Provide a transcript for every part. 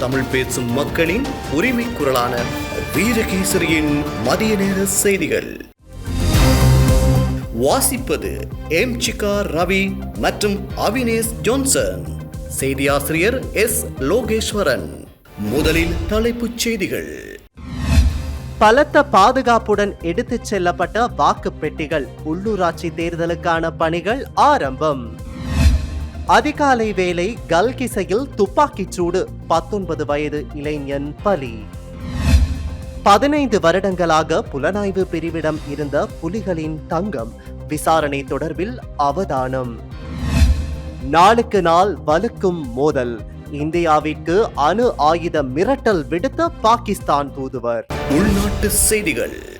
தமிழ் பேசும் மக்களின் உரிமை குரலான வீரகேசரியின் மதிய நேர செய்திகள். வாசிப்பது எம் சிகா ரவி மற்றும் அவினேஷ் ஜோன்சன். செய்தியாசிரியர் எஸ் லோகேஸ்வரன். முதலில் தலைப்புச் செய்திகள். பலத்த பாதுகாப்புடன் எடுத்துச் செல்லப்பட்ட வாக்குப் பெட்டிகள் உள்ளூராட்சி தேர்தலுக்கான பணிகள் ஆரம்பம். அதிகாலை வேளை கல்கிசையில் துப்பாக்கிச் சூடு. பத்தொன்பது வயது இளைஞன் பலி. பதினைந்து வருடங்களாக புலனாய்வு பிரிவிடம் இருந்த புலிகளின் தங்கம் விசாரணை தொடர்பில் அவதானம். நாளுக்கு நாள் வலுக்கும் மோதல். இந்தியாவிற்கு அணு ஆயுத மிரட்டல் விடுத்த பாகிஸ்தான் தூதுவர். உள்நாட்டு செய்திகள்.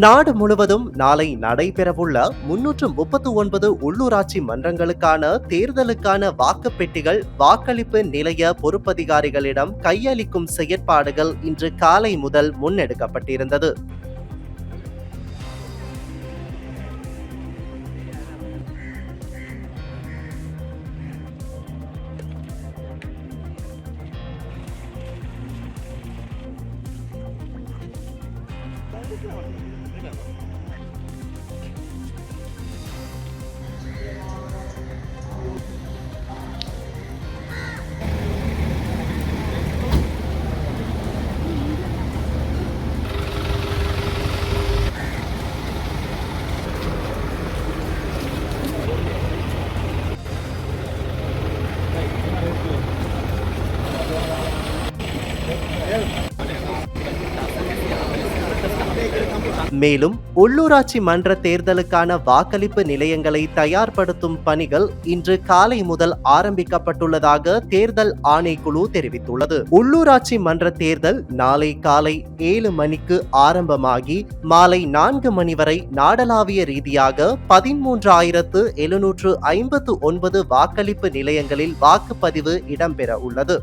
நாடு முழுவதும் நாளை நடைபெறவுள்ள முன்னூற்று முப்பத்து ஒன்பது உள்ளூராட்சி மன்றங்களுக்கான தேர்தலுக்கான வாக்குப்பெட்டிகள் வாக்களிப்பு நிலைய பொறுப்பதிகாரிகளிடம் கையளிக்கும் செயற்பாடுகள் இன்று காலை முதல் முன்னெடுக்கப்பட்டிருந்தது. மேலும் உள்ளூராட்சி மன்ற தேர்தலுக்கான வாக்களிப்பு நிலையங்களை தயார்படுத்தும் பணிகள் இன்று காலை முதல் ஆரம்பிக்கப்பட்டுள்ளதாக தேர்தல் ஆணைக்குழு தெரிவித்துள்ளது. உள்ளூராட்சி மன்ற தேர்தல் நாளை காலை ஏழு மணிக்கு ஆரம்பமாகி மாலை நான்கு மணி வரை நாடளாவிய ரீதியாக பதிமூன்றாயிரத்து எழுநூற்று ஐம்பத்து ஒன்பது வாக்களிப்பு நிலையங்களில் வாக்குப்பதிவு இடம்பெற உள்ளது.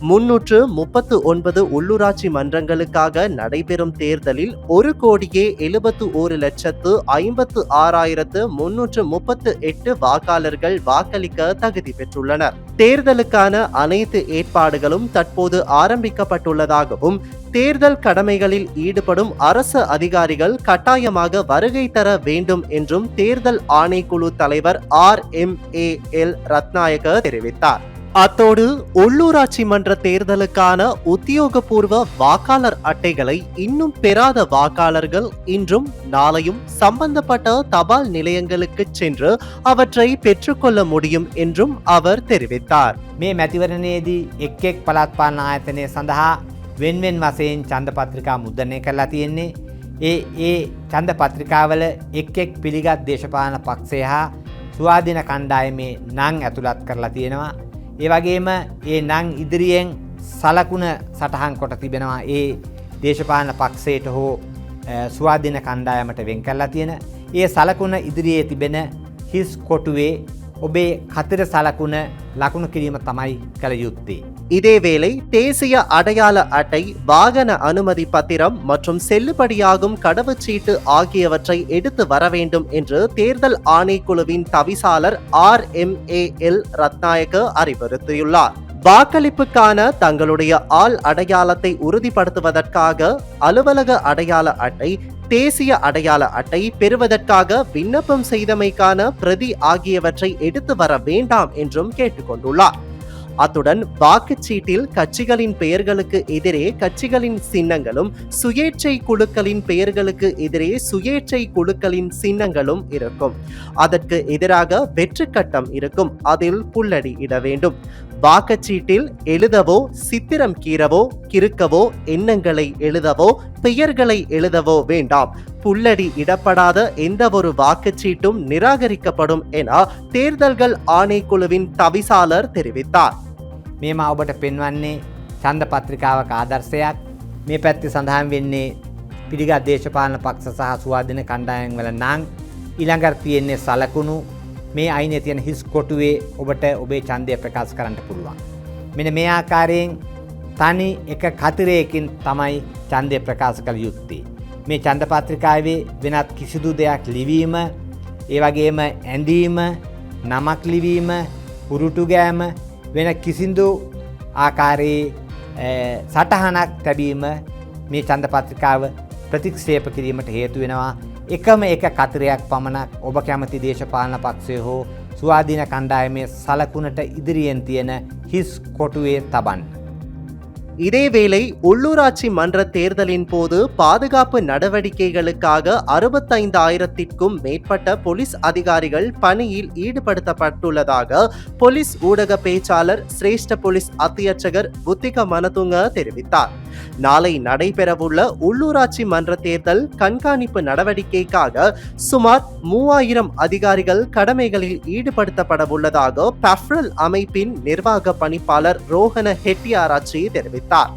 முன்னூற்று முப்பத்து ஒன்பது உள்ளூராட்சி மன்றங்களுக்காக நடைபெறும் தேர்தலில் ஒரு கோடியே எழுபத்து ஒரு லட்சத்து ஐம்பத்து ஆறாயிரத்து முன்னூற்று முப்பத்து எட்டு வாக்காளர்கள் வாக்களிக்க தகுதி பெற்றுள்ளனர். தேர்தலுக்கான அனைத்து ஏற்பாடுகளும் தற்போது ஆரம்பிக்கப்பட்டுள்ளதாகவும் தேர்தல் கடமைகளில் ஈடுபடும் அரசு அதிகாரிகள் கட்டாயமாக வருகை தர வேண்டும் என்றும் தேர்தல் ஆணைக்குழு தலைவர் R M A L Ratnayake தெரிவித்தார். அத்தோடு உள்ளூராட்சி மன்ற தேர்தலுக்கான உத்தியோகபூர்வ வாக்காளர் அட்டைகளை இன்னும் பெறாத வாக்காளர்கள் இன்றும் நாளையும் சம்பந்தப்பட்ட தபால் நிலையங்களுக்கு சென்று அவற்றை பெற்றுக்கொள்ள முடியும் என்றும் அவர் தெரிவித்தார் මේ මැතිවරණයේදී එක් එක් පළත් පාලන ආයතනය සඳහා වෙන්වෙන් වසයෙන් චන්ද පත්‍රිකා මුද්‍රණය කරලා තියෙන්නේ ඒ ඒ චන්ද පත්‍රිකාවල එක් එක් පිළිගත් දේශපාලන පක්ෂය හා ස්වාධීන කණ්ඩායමේ නං ඇතුළත් කරලා තියෙනවා ඒ වගේම ඒ නං ඉදිරියෙන් සලකුණ සටහන් කොට තිබෙනවා ඒ දේශපාලන පක්ෂයට හෝ අ, ස්වාධීන කණ්ඩායමට වෙන් කරලා තියෙන ඒ සලකුණ ඉදිරියේ තිබෙන හිස් කොටුවේ ඔබේ කතර සලකුණ ලකුණු කිරීම තමයි කළ යුත්තේ. இதேவேளை தேசிய அடையாள அட்டை வாகன அனுமதி பத்திரம் மற்றும் செல்லுபடியாகும் கடவுச்சீட்டு ஆகியவற்றை எடுத்து வர வேண்டும் என்று தேர்தல் ஆணைக்குழுவின் தவிசாளர் R M A L Ratnayake அறிவுறுத்தியுள்ளார். வாக்களிப்புக்கான தங்களுடைய ஆள் அடையாளத்தை உறுதிப்படுத்துவதற்காக அலுவலக அடையாள அட்டை தேசிய அடையாள அட்டை பெறுவதற்காக விண்ணப்பம் செய்தமைக்கான பிரதி ஆகியவற்றை எடுத்து வர வேண்டாம் என்றும் கேட்டுக்கொண்டுள்ளார். அத்துடன் வாக்குச்சீட்டில் கட்சிகளின் பெயர்களுக்கு எதிரே கட்சிகளின் சின்னங்களும் சுயேட்சை குழுக்களின் பெயர்களுக்கு எதிரே சுயேட்சை குழுக்களின் சின்னங்களும் இருக்கும். அதற்கு எதிராக வெற்று கட்டம் இருக்கும். அதில் புல்லடி இட வேண்டும். வாக்குச்சீட்டில் எழுதவோ சித்திரம் கீறவோ கிறுக்கவோ எண்ணங்களை எழுதவோ பெயர்களை எழுதவோ வேண்டாம். புல்லடி இடப்படாத எந்த ஒரு வாக்குச்சீட்டும் நிராகரிக்கப்படும் என தேர்தல்கள் ஆணைக்குழுவின் தவிசாளர் தெரிவித்தார். මේම ඔබට පෙන්වන්නේ චන්ද පත්‍රිකාවක ආදර්ශයක් මේ පැත්ති සඳහන් වෙන්නේ පිළිගත් දේශපාලන පක්ෂ සහ ස්වාධන කණ්ඩායන් වල නං ඉළඟර තියෙන්නේ සලකුණු මේ අයිනේ තියෙන හිස් කොටුවේ ඔබට ඔබේ ඡන්දය ප්‍රකාශ කරන්නට පුළුවන්. මෙන්න මේ ආකාරයෙන් තනි එක කතරයකින් තමයි ඡන්දය ප්‍රකාශ කළ යුත්තේ. මේ ඡන්ද පත්‍රිකාවේ වෙනත් කිසිදු දෙයක් ලිවීම, ඒ වගේම ඇඳීම, නමක් ලිවීම, පුරුටු ගෑම වෙන කිසිදු ආකාරයේ අ, සටහනක් තැබීම මේ ඡන්ද පත්‍රිකාව ප්‍රතික්ෂේප කිරීමට හේතු වෙනවා. එකම එක කතරයක් පමණක් ඔබ කැමති දේශපාලන පක්ෂය හෝ ස්වාධීන කණ්ඩායමේ සලකුණට ඉදිරියෙන් තියෙන හිස් කොටුවේ තබන්න. இதேவேளை உள்ளூராட்சி மன்ற தேர்தலின் போது பாதுகாப்பு நடவடிக்கைகளுக்காக அறுபத்தைந்தாயிரத்திற்கும் மேற்பட்ட போலீஸ் அதிகாரிகள் பணியில் ஈடுபடுத்தப்பட்டுள்ளதாக போலீஸ் ஊடக பேச்சாளர் சிரேஷ்ட போலீஸ் அத்தியட்சகர் புத்திக மனதுங்க தெரிவித்தார். நாளை நடைபெறவுள்ள உள்ளூராட்சி மன்ற தேர்தல் கண்காணிப்பு நடவடிக்கைக்காக சுமார் மூவாயிரம் அதிகாரிகள் கடமைகளில் ஈடுபடுத்தப்படவுள்ளதாக பஃப்ரல் அமைப்பின் நிர்வாக பணிப்பாளர் ரோஹன ஹெட்டியாராச்சி தெரிவித்தார். 大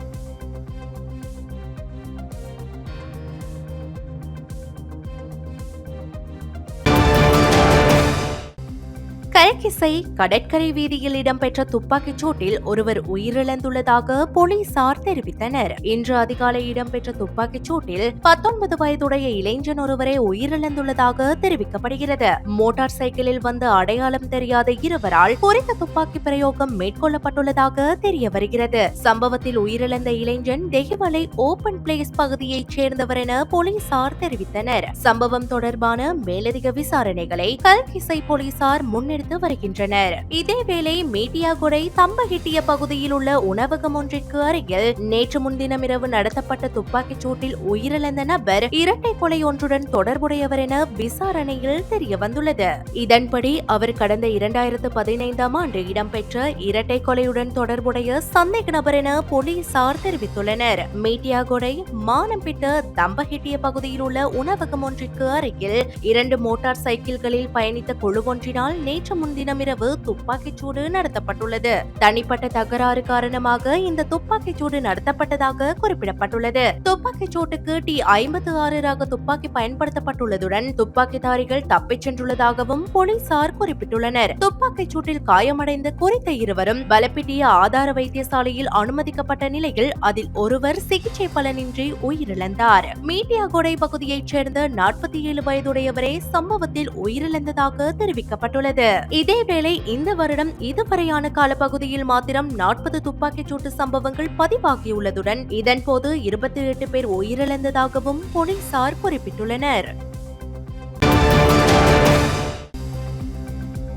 கல்கிசை கடற்கரை வீதியில் இடம்பெற்ற துப்பாக்கிச் சூட்டில் ஒருவர் உயிரிழந்துள்ளதாக போலீசார் தெரிவித்தனர். இன்று அதிகாலை இடம்பெற்ற துப்பாக்கிச் சூட்டில் பத்தொன்பது வயதுடைய இளைஞன் ஒருவரை உயிரிழந்துள்ளதாக தெரிவிக்கப்படுகிறது. மோட்டார் சைக்கிளில் வந்து அடையாளம் தெரியாத இருவரால் குறித்த துப்பாக்கி பிரயோகம் மேற்கொள்ளப்பட்டுள்ளதாக தெரிய வருகிறது. சம்பவத்தில் உயிரிழந்த இளைஞன் தெஹிமலை ஓபன் பிளேஸ் பகுதியைச் சேர்ந்தவர் என போலீசார் தெரிவித்தனர். சம்பவம் தொடர்பான மேலதிக விசாரணைகளை கல்கிசை போலீசார் முன்னெடுத்து வருகின்றனர். இதேவேளை மேட்டியாகுடை தம்பகிட்டிய பகுதியில் உள்ள உணவகம் ஒன்றிற்கு அருகில் நேற்று முன்தினம் இரவு நடத்தப்பட்ட துப்பாக்கிச் சூட்டில் உயிரிழந்த நபர் இரட்டை கொலை ஒன்றுடன் தொடர்புடையவர் என விசாரணையில் தெரிய வந்துள்ளது இதன்படி அவர் கடந்த இரண்டாயிரத்து பதினைந்தாம் ஆண்டு இடம்பெற்ற இரட்டை கொலையுடன் தொடர்புடைய சந்தேக நபர் என போலீசார் தெரிவித்துள்ளனர். மேட்டியாகொடை மானம்பிட்ட தம்பகிட்டிய பகுதியில் உள்ள உணவகம் ஒன்றிற்கு அருகில் இரண்டு மோட்டார் சைக்கிள்களில் பயணித்த குழு ஒன்றினால் நேற்று முன்தினமிரவு துப்பாக்கிச் சூடு நடத்தப்பட்டுள்ளது. தனிப்பட்ட தகராறு காரணமாக இந்த துப்பாக்கிச் சூடு நடத்தப்பட்டதாக குறிப்பிடப்பட்டுள்ளது. துப்பாக்கிச் சூட்டுக்கு டி ஐம்பத்து ஆறு ரக துப்பாக்கி பயன்படுத்தப்பட்டுள்ளதுடன் துப்பாக்கிதாரிகள் தப்பிச் சென்றுள்ளதாகவும் போலீசார் குறிப்பிட்டுள்ளனர். துப்பாக்கிச் சூட்டில் காயமடைந்த குறித்த இருவரும் பலப்பிட்டிய ஆதார வைத்தியசாலையில் அனுமதிக்கப்பட்ட நிலையில் அதில் ஒருவர் சிகிச்சை பலனின்றி உயிரிழந்தார். மீட்டியாகொடை பகுதியைச் சேர்ந்த நாற்பத்தி ஏழு வயதுடையவரே சம்பவத்தில் உயிரிழந்ததாக தெரிவிக்கப்பட்டுள்ளது. இதேவேளை இந்த வருடம் இதுவரையான காலப்பகுதியில் மாத்திரம் நாற்பது துப்பாக்கிச் சூட்டு சம்பவங்கள் பதிவாகியுள்ளதுடன் இதன்போது இருபத்தி எட்டு பேர் உயிரிழந்ததாகவும் போலீசார் குறிப்பிட்டுள்ளனர்.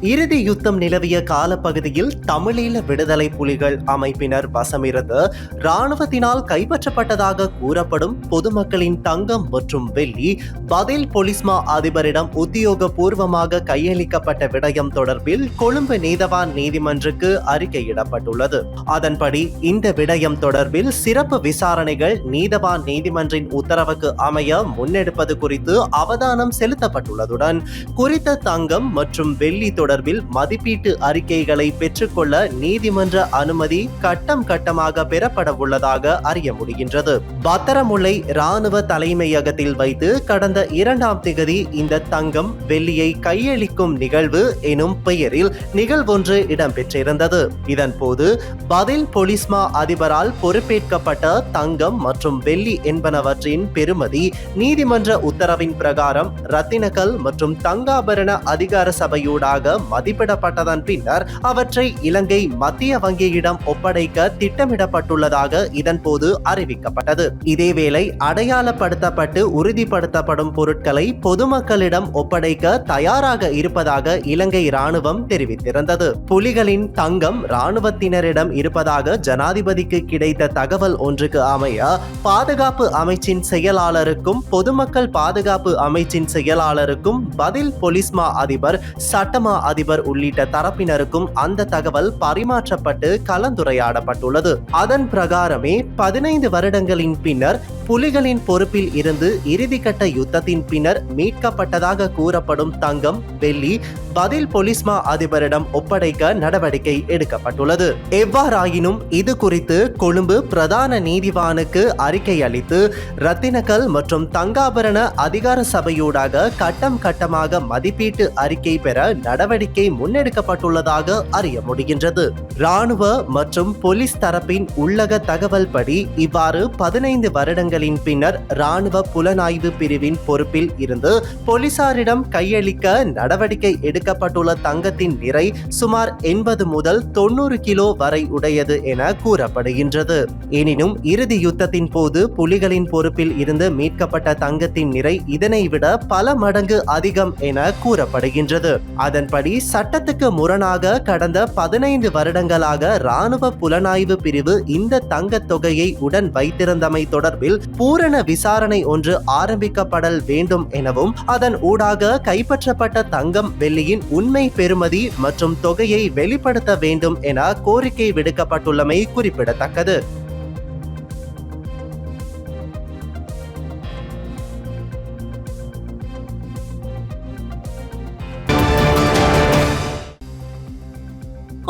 இறுதி யுத்தம் நிலவிய காலப்பகுதியில் தமிழீழ விடுதலை புலிகள் அமைப்பினர் வசமிருந்து இராணுவத்தினால் கைப்பற்றப்பட்டதாக கூறப்படும் பொதுமக்களின் தங்கம் மற்றும் வெள்ளி பதில் பொலிஸ்மா அதிபரிடம் உத்தியோகபூர்வமாக கையளிக்கப்பட்ட விடயம் தொடர்பில் கொழும்பு நீதவான் நீதிமன்றுக்கு அறிக்கையிடப்பட்டுள்ளது. அதன்படி இந்த விடயம் தொடர்பில் சிறப்பு விசாரணைகள் நீதவான் நீதிமன்றின் உத்தரவுக்கு அமைய முன்னெடுப்பது குறித்து அவதானம் செலுத்தப்பட்டுள்ளதுடன் குறித்த தங்கம் மற்றும் வெள்ளி தொடர்பில் மதிப்பீட்டு அறிக்கைகளை பெற்றுக்கொள்ள நீதிமன்ற அனுமதி கட்டம் கட்டமாக பெறப்பட உள்ளதாக அறிய முடிகின்றது. பத்தரமுல்லை ராணுவ தலைமையகத்தில் வைத்து கடந்த இரண்டாம் திகதி இந்த தங்கம் வெள்ளியை கையளிக்கும் நிகழ்வு எனும் பெயரில் நிகழ்வொன்று இடம்பெற்றிருந்தது. இதன் போது பதில் பொலிஸ்மா அதிபரால் பொறுப்பேற்கப்பட்ட தங்கம் மற்றும் வெள்ளி என்பனவற்றின் பெறுமதி நீதிமன்ற உத்தரவின் பிரகாரம் ரத்தினக்கல் மற்றும் தங்காபரண அதிகார சபையூடாக மதிப்பிடப்பட்டதன் பின்னர் அவற்றை இலங்கை மத்திய வங்கியிடம் ஒப்படைக்க திட்டமிடப்பட்டுள்ளதாக இதன்போது அறிவிக்கப்பட்டது. இதேவேளை அடையாளப்படுத்தப்பட்டு உறுதிப்படுத்தப்படும் பொருட்களை பொதுமக்களிடம் ஒப்படைக்க தயாராக இருப்பதாக இலங்கை ராணுவம் தெரிவித்திருந்தது. புலிகளின் தங்கம் ராணுவத்தினரிடம் இருப்பதாக ஜனாதிபதிக்கு கிடைத்த தகவல் ஒன்றுக்கு அமைய பாதுகாப்பு அமைச்சின் செயலாளருக்கும் பொதுமக்கள் பாதுகாப்பு அமைச்சின் செயலாளருக்கும் பதில் பொலிஸ்மா அதிபர் சட்டமா அதிபர் உள்ளிட்ட தரப்பினருக்கும் அந்த தகவல் பரிமாற்றப்பட்டு கலந்துரையாடப்பட்டுள்ளது. அதன் பிரகாரமே பதினைந்து வருடங்களின் பின்னர் புலிகளின் பொறுப்பில் இருந்து இறுதிக்கட்ட யுத்தத்தின் பின்னர் மீட்கப்பட்டதாக கூறப்படும் தங்கம் வெள்ளி பதில் பொலிஸ்மா அதிபரிடம் ஒப்படைக்க நடவடிக்கை எடுக்கப்பட்டுள்ளது. எவ்வாறாயினும் இது குறித்து கொழும்பு பிரதான நீதிவானுக்கு அறிக்கை அளித்து ரத்தினக்கல் மற்றும் தங்காபரண அதிகார சபையூடாக கட்டம் கட்டமாக மதிப்பீட்டு அறிக்கை பெற நடவடிக்கை முன்னெடுக்கப்பட்டுள்ளதாக அறிய முடிகின்றது. ராணுவ மற்றும் போலீஸ் தரப்பின் உள்ளக தகவல் படி இவ்வாறு பதினைந்து வருடங்கள் வருடங்களின் பின்னர் ராணுவ புலனாய்வு பிரிவின் பொறுப்பில் இருந்து போலீசாரிடம் கையளிக்க நடவடிக்கை எடுக்கப்பட்டுள்ள தங்கத்தின் நிறை சுமார் எண்பது முதல் தொண்ணூறு கிலோ வரை உடையது என கூறப்படுகின்றது. எனினும் இறுதி யுத்தத்தின் போது புலிகளின் பொறுப்பில் இருந்து மீட்கப்பட்ட தங்கத்தின் நிறை இதனை விட பல மடங்கு அதிகம் என கூறப்படுகின்றது. அதன்படி சட்டத்துக்கு முரணாக கடந்த பதினைந்து வருடங்களாக ராணுவ புலனாய்வு பிரிவு இந்த தங்கத் தொகையை உடன் வைத்திருந்தமை தொடர்பில் பூரண விசாரணை ஒன்று ஆரம்பிக்கப்படல் வேண்டும் எனவும் அதன் ஊடாக கைப்பற்றப்பட்ட தங்கம் வெள்ளியின் உண்மை பெறுமதி மற்றும் தொகையை வெளிப்படுத்த வேண்டும் என கோரிக்கை விடுக்கப்பட்டுள்ளமை குறிப்பிடத்தக்கது.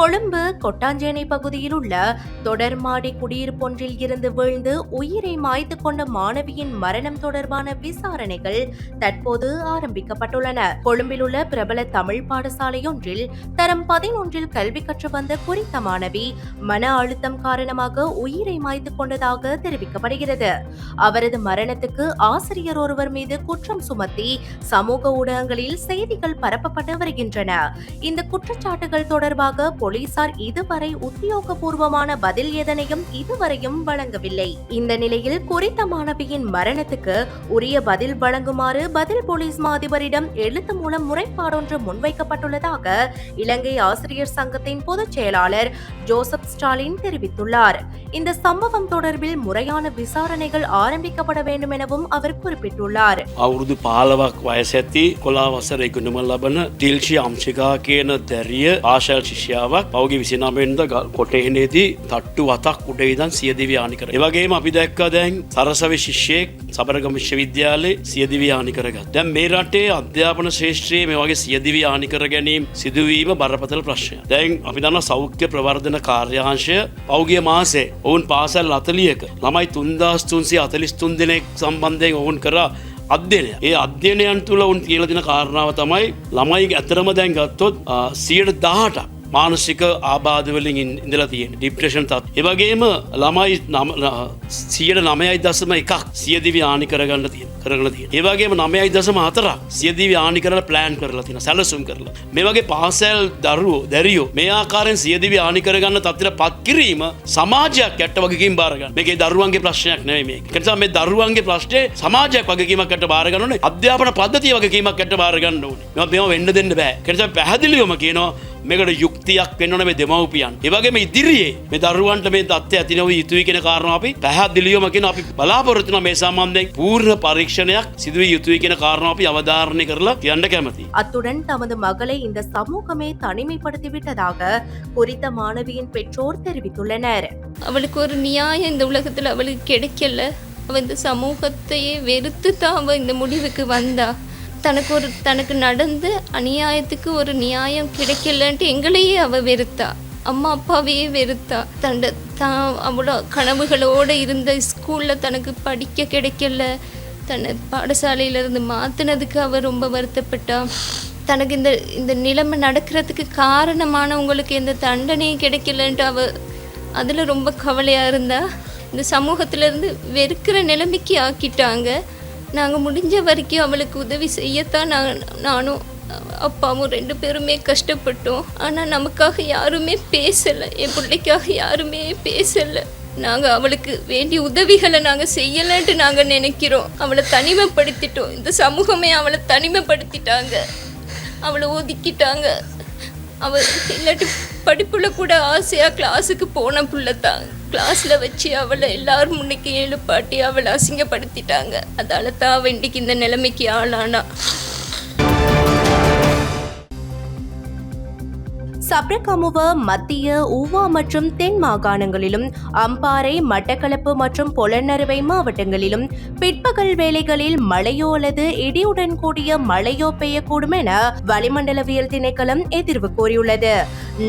கொழும்பு கொட்டாஞ்சேனை பகுதியில் உள்ள தொடர்மாடி குடியிருப்பொன்றில் இருந்து வீழ்ந்து உயிரை மாய்த்து கொண்ட மாணவியின் மரணம் தொடர்பான விசாரணைகள் தற்போது ஆரம்பிக்கப்பட்டுள்ளன. கொழும்பில் உள்ள பிரபல தமிழ் பாடசாலையொன்றில் தரம் பதினொன்றில் கல்வி கற்று வந்த குறித்த மாணவி மன அழுத்தம் காரணமாக உயிரை மாய்த்து கொண்டதாக தெரிவிக்கப்படுகிறது. அவரது மரணத்துக்கு ஆசிரியர் ஒருவர் மீது குற்றம் சுமத்தி சமூக ஊடகங்களில் செய்திகள் பரப்பப்பட்டு வருகின்றன. இந்த குற்றச்சாட்டுகள் தொடர்பாக போலீசார் இதுவரை உத்தியோகபூர்வமான பதில் எதனையும் இதுவரையும் வழங்கவில்லை. இந்த நிலையில் குறித்த மாணவியின் மரணத்துக்கு உரிய பதில் வழங்குமாறு பதில் போலீஸ் மாதிபரிடம் எழுத்து மூலம் முறைப்பாடொன்று முன்வைக்கப்பட்டுள்ளதாக இலங்கை ஆசிரியர் சங்கத்தின் பொதுச் செயலாளர் ஜோசப் ஸ்டாலின் தெரிவித்துள்ளார். இந்த சம்பவம் தொடர்பில் முறையான விசாரணைகள் ஆரம்பிக்கப்பட வேண்டும் எனவும் அவர் குறிப்பிட்டுள்ளார் අවුරුදු පාලවක් වයස ඇති කොලා වසර ඉගුණුම ලබන ටිල්ෂි අම්ශිකා කියන දැරිය ආශල් ශිෂ්‍යාවක් පෞගේ විසිනමෙන්ද කොටහෙනේදී තට්ටු වතක් උඩයිදන් සියදිවයානි කර ඒවගේම අපි දැක්ක දැන් සරසව ශිෂ්‍යයෙක් සබරගම විශ්වවිද්‍යාලේ සියදිවයානි කරගත් දැන් මේ රටේ අධ්‍යාපන ශේෂත්‍රයේ මේ වගේ සියදිවි ආනි කර ගැනීම සිදුවීම බරපතල ප්‍රශ්නය දැන් අපි දන්න සෞඛ්‍ය ප්‍රවර්ධන කාර්යාංශය පෞගිය මාසේ ඔවුන් පාසල් අතලියක ළමයි තුන්දස් තුන්සේ අතලිස්තුන් දෙනෙක් සම්බන්ධයෙන් ඔවුන් කරා අධ්‍යනය ඒ අධ්‍යනයන් තුළ උන් කියලදින කාරණාව තමයි ළමයි ඇතරම දැන් ගත්තොත් සියට දාහට මානසික ආබාධවලින් ඉන්- ඉඳලා තියෙන ඩිප්‍රේෂන් තත්. ඒවගේම ළමයි සියට නමයයි දසම එකක් සියදිවි ආනි කරගන්න තිය කරගල තිය ඒවගේම නමයයි දසම හතරක් සියදිවි ආනි කරලා ප්ලෑන් කරලා තින සැලසුම් කරලා. මේ වගේ පාසැල් දරුවෝ දැරියෝ මේ ආකාරෙන් සියදිවි ආනි කරගන්න තත්තර පත් කිරීම සමාජයක් ඇට වගකින් බාරගන්න මේකේ දරුවන්ගේ ප්‍රශ්නයක් නෙවෙයි මේ නිසා මේ දරුවන්ගේ ප්‍රශ්නය සමාජයක් වගකීමකට බාරගන්න ඕනේ. අධ්‍යාපන පද්ධතිය වගකීමකට බාරගන්න ඕනේ. මේවා මේවා වෙන්න දෙන්න බෑ. කෙනසා පැහැදිලිවම කියනවා මේකට යුක්තියක් වෙන්නන මේ දෙමවපියන් ඒවගේම ඉදිරියේ මේ දරුවන්ට මේ තත්ත්ය ඇතිනව යුතුයි කෙන කාරණ අපි පැහැදිලියම කියෙන අපි බලාපොරත්තුන මේ සම්බන්ධයෙන් පූර්ණ පරීක්ෂණයක් සිදුව යුතුයි කියෙන කාරණ අපි අවධාරණය කරලා කියන්න කැමති. அத்துடன் தமது மகளை இந்த சமூகமே தனிமைப்படுத்திவிட்டதாக குறித்த மாணவியின் பெற்றோர் தெரிவித்துள்ளனர் அவளுக்கு ஒரு நியாயம் இந்த உலகத்தில் அவளுக்கு கிடைக்கல அவள் இந்த சமூகத்தையே வெறுத்து தான் அவள் இந்த முடிவுக்கு வந்தா தனக்கு ஒரு தனக்கு நடந்து அநியாயத்துக்கு ஒரு நியாயம் கிடைக்கலன்ட்டு எங்களையே அவள் வெறுத்தா. அம்மா அப்பாவையே வெறுத்தா. தண்ட தான் அவ்வளோ கனவுகளோடு இருந்த ஸ்கூலில் தனக்கு படிக்க கிடைக்கல. தன்னை பாடசாலையிலேருந்து மாற்றினதுக்கு அவள் ரொம்ப வருத்தப்பட்டா. தனக்கு இந்த இந்த நிலைமை நடக்கிறதுக்கு காரணமானவங்களுக்கு எந்த தண்டனையும் கிடைக்கலன்ட்டு அவள் அதில் ரொம்ப கவலையாக இருந்தா. இந்த சமூகத்திலேருந்து வெறுக்கிற நிலைமைக்கு ஆக்கிட்டாங்க. நாங்கள் முடிஞ்ச வரைக்கும் அவளுக்கு உதவி செய்யத்தான் நான் நானும் அப்பாவும் ரெண்டு பேருமே கஷ்டப்பட்டோம். ஆனால் நமக்காக யாருமே பேசலை. என் பிள்ளைக்காக யாருமே பேசலை. நாங்கள் அவளுக்கு வேண்டிய உதவிகளை நாங்கள் செய்யலைன்ட்டு நாங்கள் நினைக்கிறோம். அவளை தனிமைப்படுத்திட்டோம். இந்த சமூகமே அவளை தனிமைப்படுத்திட்டாங்க. அவளை ஒதுக்கிட்டாங்க. அவள் இல்லாட்டி படிப்புல கூட ஆசையாக கிளாஸுக்கு போன புள்ள தான் கிளாஸில் வச்சு அவளை எல்லாரும் முன்னைக்கு எழுப்பாட்டி அவளை அசிங்கப்படுத்திட்டாங்க. அதால தான் அவள் இந்த நிலைமைக்கு ஆளானா. சப்ரகமுவ மத்திய ஊவா மற்றும் தென் மாகாணங்களிலும் அம்பாறை மட்டக்களப்பு மற்றும் பொலன்னறுவை மாவட்டங்களிலும் பிற்பகல் வேளைகளில் மழையோ அல்லது இடியுடன் கூடிய மழையோ பெய்யக்கூடும் என வளிமண்டலவியல் திணைக்களம் எதிர்வு கூறியுள்ளது.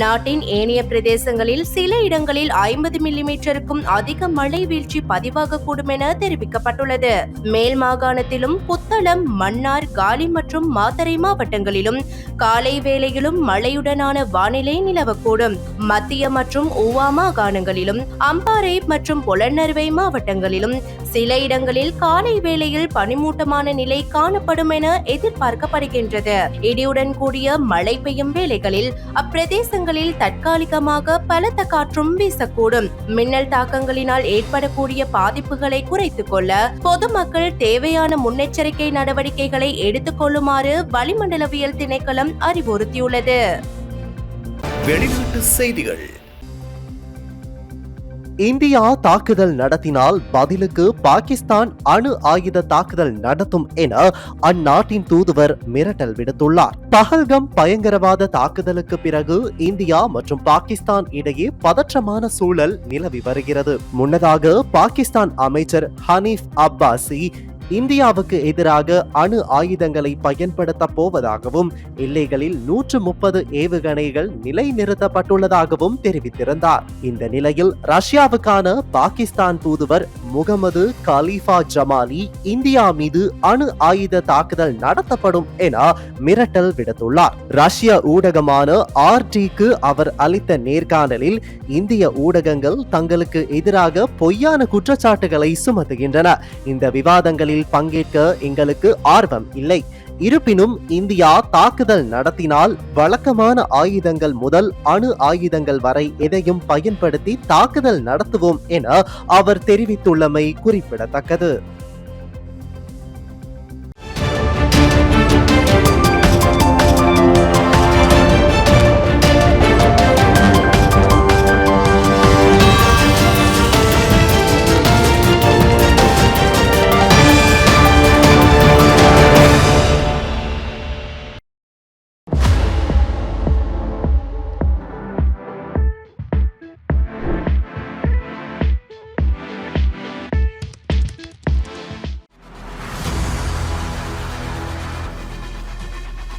நாட்டின் ஏனைய பிரதேசங்களில் சில இடங்களில் ஐம்பது மில்லிமீட்டருக்கும் அதிக மழை வீழ்ச்சி பதிவாகக்கூடும் என தெரிவிக்கப்பட்டுள்ளது. மேல் மாகாணத்திலும் புத்தளம் மன்னார் காலி மற்றும் மாத்தறை மாவட்டங்களிலும் காலை வேளையிலும் மழையுடனான வானிலை நிலவக்கூடும். மத்திய மற்றும் ஊவா மாகாணங்களிலும் அம்பாறை மற்றும் பொலன்னறுவை மாவட்டங்களிலும் சில இடங்களில் காலை வேளையில் பனிமூட்டமான நிலை காணப்படும் என எதிர்பார்க்கப்படுகின்றது. இடியுடன் கூடிய மழை பெய்யும் வேளைகளில் அப்பிரதேசங்களில் தற்காலிகமாக பலத்த காற்றும் வீசக்கூடும். மின்னல் தாக்கங்களினால் ஏற்படக்கூடிய பாதிப்புகளை குறைத்துக் கொள்ள பொதுமக்கள் தேவையான முன்னெச்சரிக்கை நடவடிக்கைகளை எடுத்துக் கொள்ளுமாறு வளிமண்டலவியல் திணைக்களம் அறிவுறுத்தியுள்ளது. வெளிநாட்டு செய்திகள். இந்தியா தாக்குதல் நடத்தினால் பதிலுக்கு பாகிஸ்தான் அணு ஆயுத தாக்குதல் நடத்தும் என அந்நாட்டின் தூதுவர் மிரட்டல் விடுத்துள்ளார். பகல்கம் பயங்கரவாத தாக்குதலுக்கு பிறகு இந்தியா மற்றும் பாகிஸ்தான் இடையே பதற்றமான சூழல் நிலவி வருகிறது. முன்னதாக பாகிஸ்தான் அமைச்சர் ஹனீஃப் அப்பாசி இந்தியாவுக்கு எதிராக அணு ஆயுதங்களை பயன்படுத்த போவதாகவும் எல்லைகளில் நூற்று முப்பது ஏவுகணைகள் நிலைநிறுத்தப்பட்டுள்ளதாகவும் தெரிவித்திருந்தார். இந்த நிலையில் ரஷ்யாவுக்கான பாகிஸ்தான் தூதுவர் முகமது கலீஃபா ஜமாலி இந்தியா மீது அணு ஆயுத தாக்குதல் நடத்தப்படும் என மிரட்டல் விடுத்துள்ளார். ரஷ்ய ஊடகமான ஆர்டிக்கு அவர் அளித்த நேர்காணலில் இந்திய ஊடகங்கள் தங்களுக்கு எதிராக பொய்யான குற்றச்சாட்டுகளை சுமத்துகின்றன. இந்த விவாதங்களில் பங்கேற்க எங்களுக்கு ஆர்வம் இல்லை. இருப்பினும் இந்தியா தாக்குதல் நடத்தினால் வழக்கமான ஆயுதங்கள் முதல் அணு ஆயுதங்கள் வரை எதையும் பயன்படுத்தி தாக்குதல் நடத்துவோம் என அவர் தெரிவித்துள்ளமை குறிப்பிடத்தக்கது.